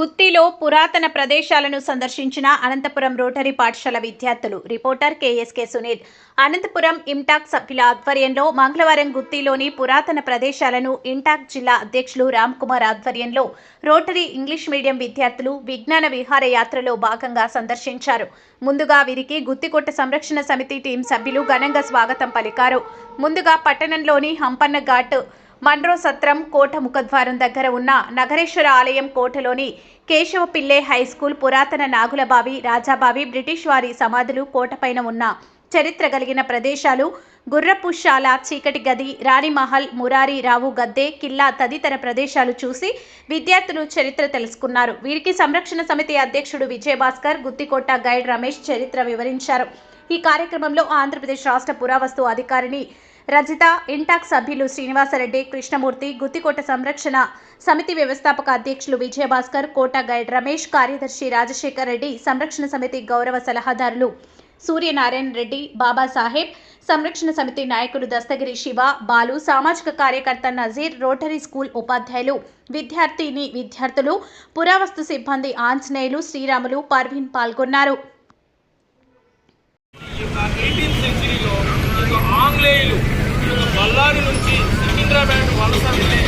గుత్తిలో పురాతన ప్రదేశాలను సందర్శించిన అనంతపురం రోటరీ పాఠశాల విద్యార్థులు రిపోర్టర్ కేఎస్కే సునీల్. అనంతపురం ఇంటాక్ సభ్యుల ఆధ్వర్యంలో మంగళవారం గుత్తిలోని పురాతన ప్రదేశాలను ఇంటాక్ జిల్లా అధ్యక్షులు రామ్ కుమార్ ఆధ్వర్యంలో రోటరీ ఇంగ్లీష్ మీడియం విద్యార్థులు విజ్ఞాన విహారయాత్రలో భాగంగా సందర్శించారు. ముందుగా వీరికి గుత్తికొట్ట సంరక్షణ సమితి టీం సభ్యులు ఘనంగా స్వాగతం పలికారు. ముందుగా పట్టణంలోని హంపన్న ఘాట్ మండ్రో సత్రం కోట ముఖద్వారం దగ్గర ఉన్న నగరేశ్వర ఆలయం కోటలోని కేశవ పిల్లే హై స్కూల్ పురాతన నాగులబావి రాజాబావి బ్రిటిష్ వారి సమాధులు కోటపైన ఉన్న చరిత్ర కలిగిన ప్రదేశాలు గుర్రపుశాల చీకటి గది రాణిమహల్ మురారి రావు గద్దె కిల్లా తదితర ప్రదేశాలు చూసి విద్యార్థులు చరిత్ర తెలుసుకున్నారు. వీరికి సంరక్షణ సమితి అధ్యక్షుడు విజయభాస్కర్ గుత్తికోట గైడ్ రమేష్ చరిత్ర వివరించారు. ఈ కార్యక్రమంలో ఆంధ్రప్రదేశ్ రాష్ట్ర పురావస్తు అధికారిని రజిత ఇంటాక్ సభ్యులు శ్రీనివాసరెడ్డి కృష్ణమూర్తి గుత్తికోట సంరక్షణ సమితి వ్యవస్థాపక అధ్యక్షులు విజయభాస్కర్ కోట గైడ్ రమేష్ కార్యదర్శి రాజశేఖర్ రెడ్డి సంరక్షణ సమితి గౌరవ సలహాదారులు సూర్యనారాయణ రెడ్డి బాబాసాహెబ్ సంరక్షణ సమితి నాయకులు దస్తగిరి శివ బాలు సామాజిక కార్యకర్త నజీర్ రోటరీ స్కూల్ ఉపాధ్యాయులు విద్యార్థిని విద్యార్థులు పురావస్తు సిబ్బంది ఆంజనేయులు శ్రీరాములు పర్వీన్ పాల్గొన్నారు. ఆంగ్లేయులు బళ్ళారి నుంచి సికింద్రాబాద్ వలస వెళ్ళే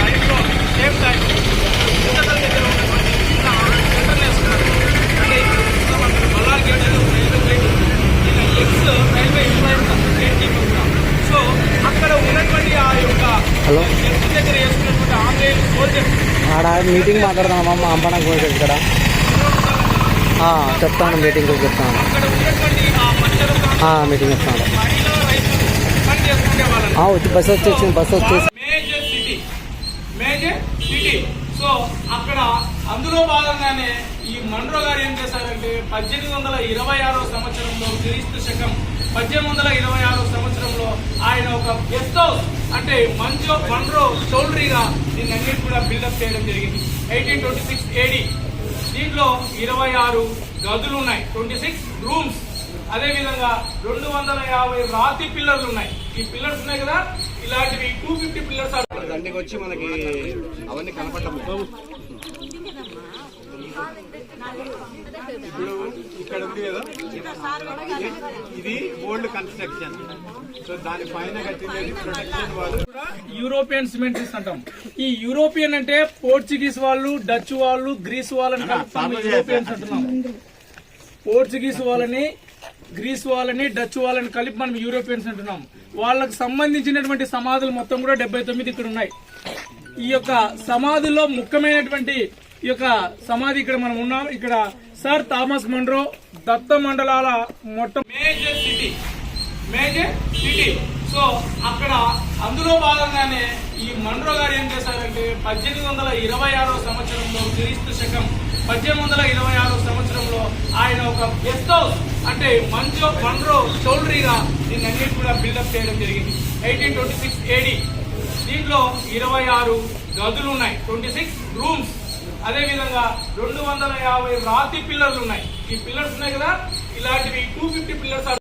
టైంలో సేమ్ టైం పుస్తకాల దగ్గర ఉన్నటువంటి చిన్న అంటే ఇక్కడ బళ్ళారి గేట్ రైల్వే గేట్ ఇక ఎక్స్ రైల్వే గేట్ తీసుకుంటాం సో అక్కడ ఉన్నటువంటి ఆ యొక్క చర్చ్ దగ్గర వేసుకున్నటువంటి ఆంగ్లేయులు సోల్జర్స్ ఆడ మీటింగ్ మాట్లాడదామమ్మ అంపనకు పోయి ఇక్కడ. ఆ, చెప్తాను మీటింగ్ గురించి చెప్తాను మీటింగ్ చెప్తాను. పని చేసుకునే వాళ్ళని ఆ, వచ్చి బస్సు వచ్చేసింది బస్సు వచ్చేసి. Major city major city so అక్కడ అందులో భాగంగానే ఈ మండ్రో గారు ఏం చేశారంటే పద్దెనిమిది వందల ఇరవై ఆరో సంవత్సరంలో క్రీస్తు శకం పద్దెనిమిది వందల ఇరవై ఆరో సంవత్సరంలో ఆయన ఒక గెస్ట్ హౌస్ అంటే మంచో మండ్రో చౌల్ట్రీగా దీన్ని అన్నిటి కూడా బిల్డప్ చేయడం జరిగింది. ఎయిటీన్ ట్వంటీ సిక్స్ ఏడి దీంట్లో ఇరవై ఆరు గదులు ఉన్నాయి ట్వంటీ సిక్స్ రూమ్స్. అదే విధంగా రెండు వందల యాభై రాతి పిల్లర్లు ఉన్నాయి. ఈ పిల్లర్స్ ఉన్నాయి కదా? ఇలాంటివి టూ ఫిఫ్టీ పిల్లర్స్ దండికి వచ్చి మనకి అవన్నీ కనపడము ఇప్పుడు ఇక్కడ ఉంది కదా? ఇది ఓల్డ్ కన్స్ట్రక్షన్. సో దాని పైన ప్రొటెక్షన్ వాళ్ళు. యూరోపియన్ సిమెంట్స్ అంటాం. ఈ యూరోపియన్ అంటే పోర్చుగీస్ వాళ్ళు డచ్ వాళ్ళు గ్రీస్ వాళ్ళని యూరోపియన్స్ అంటున్నాం. పోర్చుగీస్ వాళ్ళని గ్రీస్ వాళ్ళని డచ్ వాళ్ళని కలిపి మనం యూరోపియన్స్ అంటున్నాం. వాళ్ళకు సంబంధించినటువంటి సమాధులు మొత్తం కూడా డెబ్బై తొమ్మిది ఇక్కడ ఉన్నాయి. ఈ యొక్క సమాధుల్లో ముఖ్యమైనటువంటి ఈ యొక్క సమాధి ఇక్కడ మనం ఉన్నాం. ఇక్కడ సార్ థామస్ మండ్రో దత్త మండలాల మొట్ట major city. Major city. So అక్కడ అందులో భాగంగానే ఈ మండ్రో గారు ఏం చేశారంటే పద్దెనిమిది వందల ఇరవై ఆరో సంవత్సరంలో క్రీస్తు శకం పద్దెనిమిది వందల ఇరవై ఆరో సంవత్సరంలో ఆయన ఒక గెస్ట్ హౌస్ అంటే మంచో మండ్రో చౌల్ట్రీగా దీన్ని అన్నిటి కూడా బిల్డప్ చేయడం జరిగింది. ఎయిటీన్ ట్వంటీ సిక్స్ ఏడి. దీంట్లో ఇరవై ఆరు గదులు ఉన్నాయి. Twenty six rooms. అదే విధంగా రెండు వందల యాభై రాతి పిల్లర్లు ఉన్నాయి. ఈ పిల్లర్స్ ఉన్నాయి కదా? ఇలాంటివి టూ ఫిఫ్టీ పిల్లర్స్